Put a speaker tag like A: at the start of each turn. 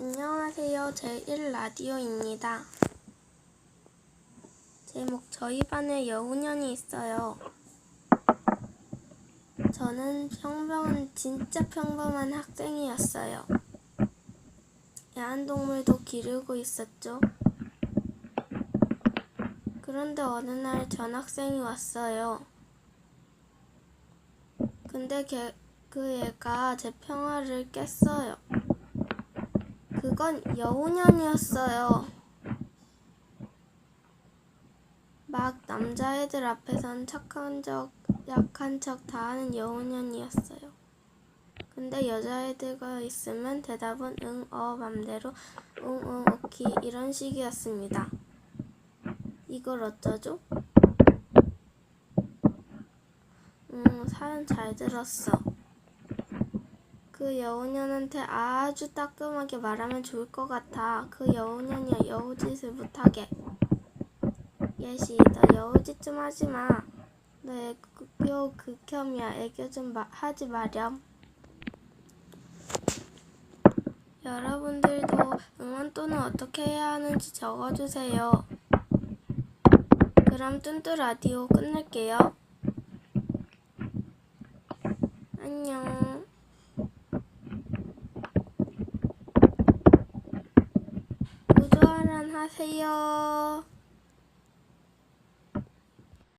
A: 안녕하세요. 제1라디오입니다. 제목 저희 반에 여우년이 있어요. 저는 평범한 진짜 평범한 학생이었어요. 애완동물도 기르고 있었죠. 그런데 어느 날 전학생이 왔어요. 근데 걔, 그 애가 제 평화를 깼어요. 그건 여우년이었어요. 막 남자애들 앞에선 착한 척, 약한 척 다 하는 여우년이었어요. 근데 여자애들과 있으면 대답은 응, 어, 맘대로, 응, 응, 오키 이런 식이었습니다. 이걸 어쩌죠? 음, 사연 잘 들었어. 그 여우년한테 아주 따끔하게 말하면 좋을 것 같아. 그 여우년이 여우짓을 못하게. 예시, 너 여우짓 좀 하지 마. 너 애교 극혐이야. 애교 좀 마- 하지 마렴. 여러분들도 응원 또는 어떻게 해야 하는지 적어주세요. 그럼 뚠뚜 라디오 끝낼게요. 안녕. 구조하란 하세요.